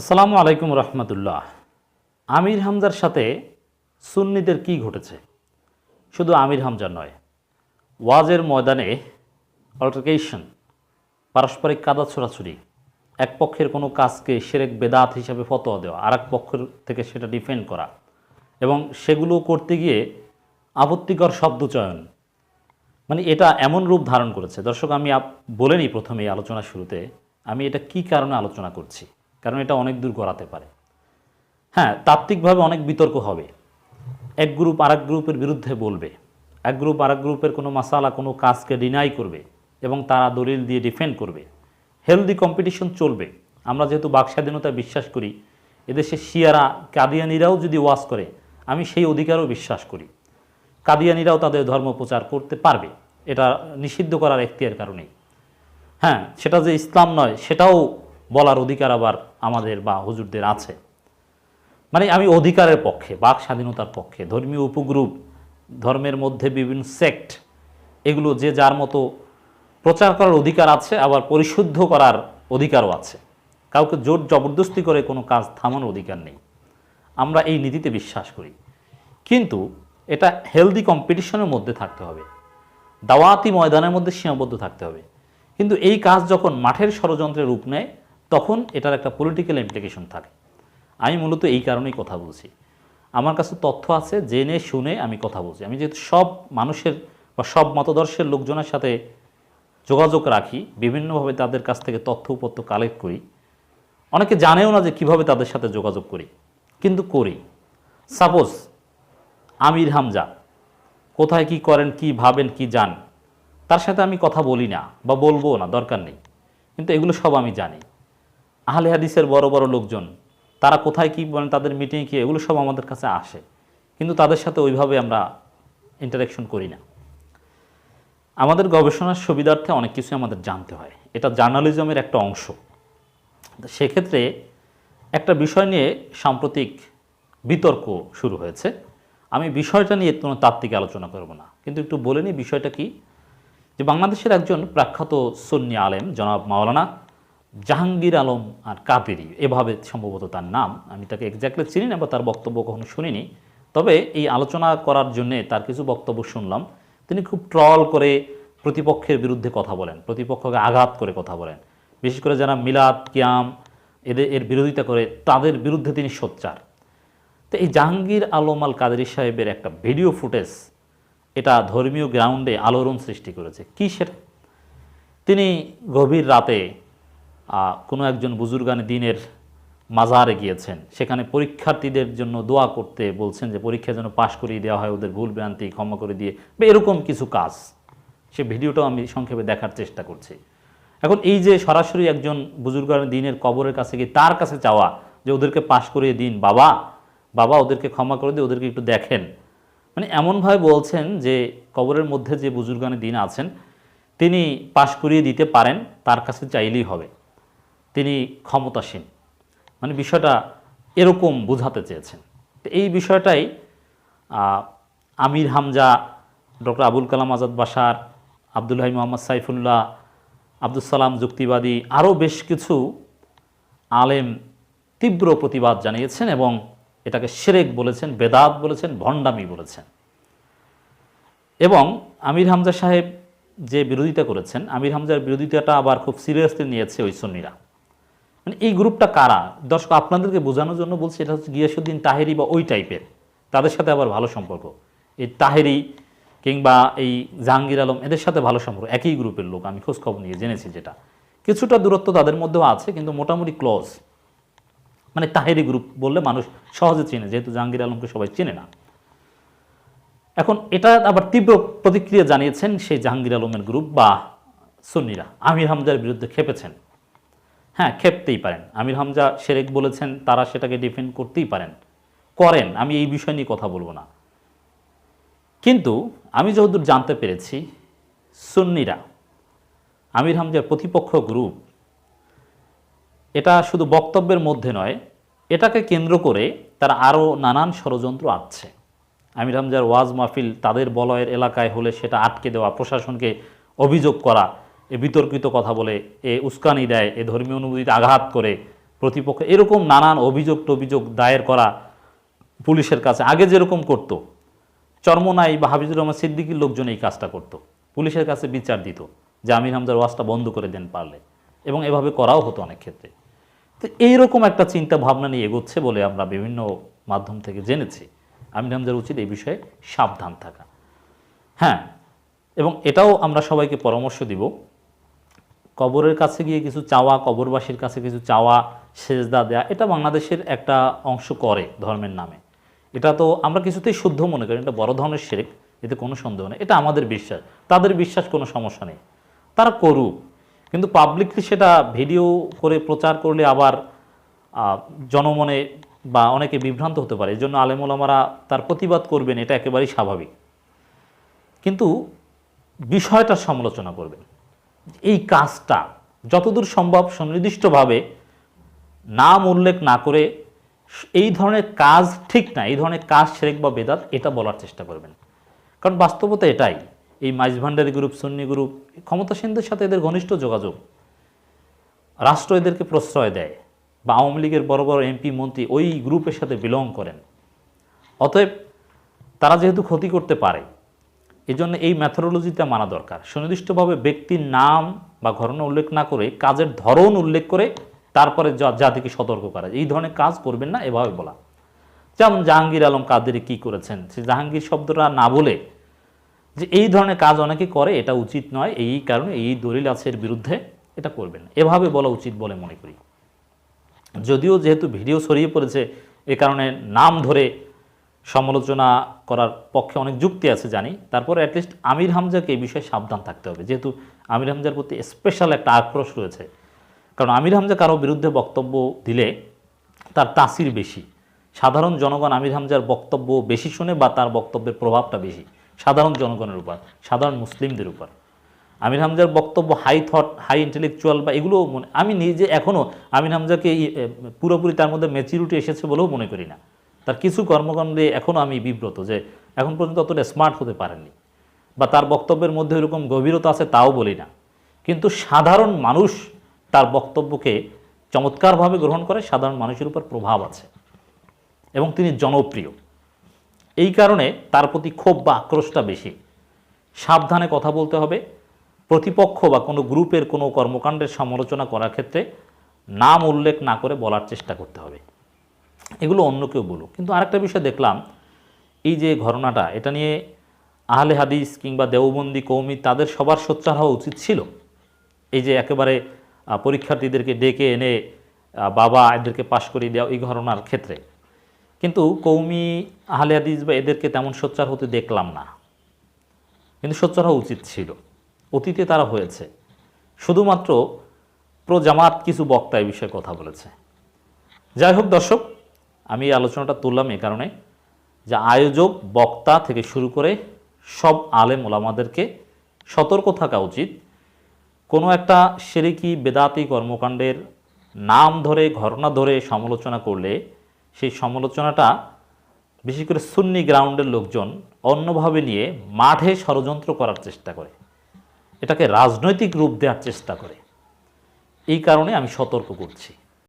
আসসালামু আলাইকুম রহমতুল্লাহ। আমির হামজার সাথে সুন্নিদের কি ঘটেছে? শুধু আমির হামজার নয়, ওয়াজের ময়দানে অল্টারকেশন পারস্পরিক কাদা ছোড়াছুরি এক পক্ষের কোনো কাজকে সেরেক বেদাত হিসাবে ফতোয়া দেওয়া আর এক পক্ষের থেকে সেটা ডিফেন্ড করা এবং সেগুলো করতে গিয়ে আপত্তিকর শব্দ চয়ন। মানে এটা এমন রূপ ধারণ করেছে। দর্শক, আমি বলে নিই প্রথমে এই আলোচনার শুরুতে, আমি এটা কি কারণে আলোচনা করছি? কারণ এটা অনেক দূর গড়াতে পারে। হ্যাঁ তাত্ত্বিকভাবে অনেক বিতর্ক হবে। এক গ্রুপ আরেক গ্রুপের বিরুদ্ধে বলবে। এক গ্রুপ আরেক গ্রুপের কোনো মাসালা, কোনো কাজকে ডিনাই করবে এবং তারা দলিল দিয়ে ডিফেন্ড করবে। হেলদি কম্পিটিশন চলবে। আমরা যেহেতু বাক স্বাধীনতায় বিশ্বাস করি, এদেশে শিয়ারা, কাদিয়ানিরাও যদি ওয়াজ করে, আমি সেই অধিকারও বিশ্বাস করি। কাদিয়ানিরাও তাদের ধর্ম প্রচার করতে পারবে। এটা নিষিদ্ধ করার এখতিয়ার কারণেই। হ্যাঁ সেটা যে ইসলাম নয়, সেটাও বলার অধিকার আবার আমাদের বা হুজুরদের আছে। মানে আমি অধিকারের পক্ষে, বাক স্বাধীনতার পক্ষে, ধর্মীয় উপগ্রুপ, ধর্মের মধ্যে বিভিন্ন সেক্ট এগুলো যে যার মতো প্রচার করার অধিকার আছে, আবার পরিশুদ্ধ করার অধিকারও আছে। কাউকে জোর জবরদস্তি করে কোনো কাজ থামানোর অধিকার নেই। আমরা এই নীতিতে বিশ্বাস করি। কিন্তু এটা হেলদি কম্পিটিশনের মধ্যে থাকতে হবে। দাওয়াতি ময়দানের মধ্যে সীমাবদ্ধ থাকতে হবে। কিন্তু এই কাজ যখন মাঠের ষড়যন্ত্রের রূপ নেয় তখন এটার একটা পলিটিক্যাল ইমপ্লিকেশন থাকে। আমি মূলত এই কারণেই কথা বলছি। আমার কাছে তথ্য আছে, জেনে, শুনে আমি কথা বলছি। আমি যেহেতু সব মানুষের বা সব মতদর্শের লোকজনের সাথে যোগাযোগ রাখি, বিভিন্নভাবে তাদের কাছ থেকে তথ্য উপত্য কালেক্ট করি। অনেকে জানেও না যে কীভাবে তাদের সাথে যোগাযোগ করি, কিন্তু করি। সাপোজ আমির হামজা, কোথায় কি করেন, কি ভাবেন, কি যান, তার সাথে আমি কথা বলি না বা বলব না, দরকার নেই। কিন্তু এগুলো সব আমি জানি। আহলে হাদিসের বড় বড় লোকজন, তারা কোথায় কি বলেন, তাদের মিটিংয়ে কী, এগুলো সব আমাদের কাছে আসে। কিন্তু তাদের সাথে ওইভাবে আমরা ইন্টারাকশন করি না। আমাদের গবেষণার সুবিধার্থে অনেক কিছু আমাদের জানতে হয়। এটা জার্নালিজমের একটা অংশ। সেক্ষেত্রে একটা বিষয় নিয়ে সাম্প্রতিক বিতর্ক শুরু হয়েছে। আমি বিষয়টা নিয়ে কোনো তাত্ত্বিক আলোচনা করব না। কিন্তু একটু বলে নিই বিষয়টা কি, যে বাংলাদেশের একজন প্রখ্যাত সন্নি আলেম, জনাব মাওলানা জাহাঙ্গীর আলম আর কাবেরি। এভাবে সম্ভবত তার নাম। আমি তাকে এক্স্যাক্টলি চিনি না বা তার বক্তব্য কখনো শুনিনি। তবে এই আলোচনা করার জন্যে তার কিছু বক্তব্য শুনলাম। তিনি খুব ট্রল করে প্রতিপক্ষের বিরুদ্ধে কথা বলেন, প্রতিপক্ষকে আঘাত করে কথা বলেন। বিশেষ করে যারা মিলাদ, কিয়াম এদের, এর বিরোধিতা করে, তাদের বিরুদ্ধে তিনি সোচ্চার। তো এই জাহাঙ্গীর আলম আল কাদেরি সাহেবের একটা ভিডিও ফুটেজ এটা ধর্মীয় গ্রাউন্ডে আলোড়ন সৃষ্টি করেছে। কি সেটা? তিনি গভীর রাতে কোনো একজন বুজুর্গান দিনের মাজারে গিয়েছেন, সেখানে পরীক্ষার্থীদের জন্য দোয়া করতে বলছেন যে পরীক্ষা যেন পাশ করিয়ে দেওয়া হয়, ওদের ভুল ভ্রান্তি ক্ষমা করে দিয়ে, বা এরকম কিছু কাজ। সে ভিডিওটাও আমি সংক্ষেপে দেখার চেষ্টা করছি। এখন এই যে সরাসরি একজন বুজুর্গান দিনের কবরের কাছে গিয়ে তার কাছে চাওয়া যে ওদেরকে পাশ করিয়ে দিন, বাবা বাবা ওদেরকে ক্ষমা করে দিয়ে ওদেরকে একটু দেখেন। মানে এমনভাবে বলছেন যে কবরের মধ্যে যে বুজুর্গানের দিন আছেন, তিনি পাশ করিয়ে দিতে পারেন, তার কাছে চাইলেই হবে। তিনি ক্ষমতাসীন। মানে বিষয়টা এরকম বোঝাতে চেয়েছেন। তো এই বিষয়টাই আমির হামজা, ডক্টর আবুল কালাম আজাদ বাসার আব্দুল হাই মোহাম্মদ সাইফুল্লাহ আব্দুল সালাম যুক্তিবাদী আরও বেশ কিছু আলেম তীব্র প্রতিবাদ জানিয়েছেন এবং এটাকে সেরেক বলেছেন, বেদাত বলেছেন, ভণ্ডামি বলেছেন। এবং আমির হামজা সাহেব যে বিরোধিতা করেছেন, আমির হামজার বিরোধিতাটা আবার খুব সিরিয়াসলি নিয়েছে ওই সন্নিরা। মানে এই গ্রুপটা কারা? দর্শক, আপনাদেরকে বোঝানোর জন্য বলছি, এটা হচ্ছে গিয়াসুদ্দিন তাহেরি বা ওই টাইপের। তাদের সাথে আবার ভালো সম্পর্ক। এই তাহেরি কিংবা এই জাহাঙ্গীর আলম, এদের সাথে ভালো সম্পর্ক। একই গ্রুপের লোক, আমি খোঁজ খবর নিয়ে জেনেছি যেটা। কিছুটা দূরত্ব তাদের মধ্যেও আছে, কিন্তু মোটামুটি ক্লোজ মানে তাহেরি গ্রুপ বললে মানুষ সহজে চেনে, যেহেতু জাহাঙ্গীর আলমকে সবাই চেনে না। এখন এটা আবার তীব্র প্রতিক্রিয়া জানিয়েছেন সেই জাহাঙ্গীর আলমের গ্রুপ বা সুন্নিরা। আমির হামজার বিরুদ্ধে খেপেছেন। হ্যাঁ খেপতেই পারেন। আমির হামজা সেরেক বলেছেন, তারা সেটাকে ডিফেন্ড করতেই পারেন। করেন, আমি এই বিষয় নিয়ে কথা বলব না। কিন্তু আমি যতদূর জানতে পেরেছি, সুন্নিরা, আমির হামজার প্রতিপক্ষ গ্রুপ এটা শুধু বক্তব্যের মধ্যে নয়, এটাকে কেন্দ্র করে তারা আরও নানান ষড়যন্ত্র আছে আমির হামজার ওয়াজ মাহফিল তাদের বলয়ের এলাকায় হলে সেটা আটকে দেওয়া, প্রশাসনকে অভিযোগ করা এ বিতর্কিত কথা বলে, এ উস্কানি দেয়, এ ধর্মীয় অনুভূতিতে আঘাত করে প্রতিপক্ষ। এরকম নানান অভিযোগ টভিযোগ দায়ের করা পুলিশের কাছে। আগে যেরকম করতো, চর্মনাই বা হাফিজুর রহমান সিদ্দিকির লোকজন এই কাজটা করতো। পুলিশের কাছে বিচার দিত যে আমির হামজার ওয়াজটা বন্ধ করে দেন পারলে। এবং এভাবে করাও হতো অনেক ক্ষেত্রে। তো এইরকম একটা চিন্তা ভাবনা নিয়ে এগোচ্ছে বলে আমরা বিভিন্ন মাধ্যম থেকে জেনেছি। আমির হামজার উচিত এই বিষয়ে সাবধান থাকা। হ্যাঁ এবং এটাও আমরা সবাইকে পরামর্শ দিব কবরের কাছে গিয়ে কিছু চাওয়া, কবরবাসীর কাছে কিছু চাওয়া, সেজদা দেয়া, এটা বাংলাদেশের একটা অংশ করে ধর্মের নামে। এটা তো আমরা কিছুতেই শুদ্ধ মনে করি এটা বড় ধরনের শেরেক, এতে কোনো সন্দেহ নেই। এটা আমাদের বিশ্বাস, তাদের বিশ্বাস কোনো সমস্যা নেই। তারা করুক, কিন্তু পাবলিকলি সেটা ভিডিও করে প্রচার করলে আবার জনমনে বা অনেকে বিভ্রান্ত হতে পারে। এই জন্য আলেমুলামারা তার প্রতিবাদ করবেন, এটা একেবারেই স্বাভাবিক। কিন্তু বিষয়টার সমালোচনা করবেন। এই কাজটা যতদূর সম্ভব সুনির্দিষ্টভাবে নাম উল্লেখ না করে এই ধরনের কাজ ঠিক না, এই ধরনের কাজ সেরেক বা বেদাত, এটা বলার চেষ্টা করবেন। কারণ বাস্তবতা এটাই, এই মাইজ ভান্ডারি গ্রুপ, সুন্নি গ্রুপ ক্ষমতাসীনদের সাথে এদের ঘনিষ্ঠ যোগাযোগ। রাষ্ট্র এদেরকে প্রশ্রয় দেয় বা আওয়ামী লীগের বড় বড় এমপি, মন্ত্রী ওই গ্রুপের সাথে বিলং করেন। অতএব তারা যেহেতু ক্ষতি করতে পারে এই জন্য এই ম্যাথোডোলজিটা মানা দরকার। সুনির্দিষ্টভাবে ব্যক্তির নাম বা ঘটনা উল্লেখ না করে, কাজের ধরন উল্লেখ করে তারপরে জা- জাতিকে সতর্ক করা। এই ধরনের কাজ করবেন না, এভাবে বলা। যেমন জাহাঙ্গীর আলম কাদেরি কি করেছেন? সে জাহাঙ্গীর শব্দটা না বলে যে এই ধরনের কাজ অনেকে করে, এটা উচিত নয়, এই কারণে এই দলিল আছে এর বিরুদ্ধে, এটা করবেন। এভাবে বলা উচিত বলে মনে করি। যদিও যেহেতু ভিডিও ছড়িয়ে পড়েছে, এ কারণে নাম ধরে সমালোচনা করার পক্ষে অনেক যুক্তি আছে জানি। তারপরে অ্যাটলিস্ট আমির হামজাকে এই বিষয়ে সাবধান থাকতে হবে। যেহেতু আমির হামজার প্রতি স্পেশাল একটা আক্রোশ রয়েছে। কারণ আমির হামজা কারও বিরুদ্ধে বক্তব্য দিলে তার তাসির বেশি। সাধারণ জনগণ আমির হামজার বক্তব্য বেশি শুনে বা তার বক্তব্যের প্রভাবটা বেশি। সাধারণ জনগণের উপর, সাধারণ মুসলিমদের উপর। আমির হামজার বক্তব্য হাই থট হাই ইন্টেলেকচুয়াল বা এগুলো মনে আমি নিজে এখনও আমির হামজাকে পুরোপুরি তার মধ্যে ম্যাচিউরিটি এসেছে বলেও মনে করি না। তার কিছু কর্মকাণ্ডে এখনও আমি বিব্রত যে এখন পর্যন্ত অতটা স্মার্ট হতে পারেননি। বা তার বক্তব্যের মধ্যে এরকম গভীরতা আছে তাও বলি না। কিন্তু সাধারণ মানুষ তার বক্তব্যকে চমৎকারভাবে গ্রহণ করে, সাধারণ মানুষের উপর প্রভাব আছে এবং তিনি জনপ্রিয়। এই কারণে তার প্রতি ক্ষোভ বা আক্রোশটা বেশি। সাবধানে কথা বলতে হবে। প্রতিপক্ষ বা কোনো গ্রুপের কোনো কর্মকাণ্ডের সমালোচনা করার ক্ষেত্রে নাম উল্লেখ না করে বলার চেষ্টা করতে হবে। এগুলো অন্য কেউ বলুক। কিন্তু আরেকটা বিষয় দেখলাম, এই যে ঘটনাটা, এটা নিয়ে আহলে হাদিস কিংবা দেওবন্দি কৌমি তাদের সবার সোচ্চার হওয়া উচিত ছিল। এই যে একেবারে পরীক্ষার্থীদেরকে ডেকে এনে বাবা এদেরকে পাশ করিয়ে দেওয়া, এই ঘটনার ক্ষেত্রে। কিন্তু কৌমি আহলে হাদিস বা এদেরকে তেমন সোচ্চার হতে দেখলাম না। কিন্তু সোচ্চার হওয়া উচিত ছিল। অতীতে তারা হয়েছে। শুধুমাত্র প্রো জামাত কিছু বক্তা এই বিষয়ে কথা বলেছে। যাই হোক দর্শক আমি এই আলোচনাটা তুললাম এই কারণে যে আয়োজক, বক্তা থেকে শুরু করে সব আলেম ওলামাদেরকে সতর্ক থাকা উচিত। কোনো একটা সেরেকি, বেদাতি কর্মকাণ্ডের নাম ধরে, ঘটনা ধরে সমালোচনা করলে সেই সমালোচনাটা বিশেষ করে সুন্নি গ্রাউন্ডের লোকজন অন্যভাবে নিয়ে মাঠে ষড়যন্ত্র করার চেষ্টা করে। এটাকে রাজনৈতিক রূপ দেওয়ার চেষ্টা করে। এই কারণে আমি সতর্ক করছি।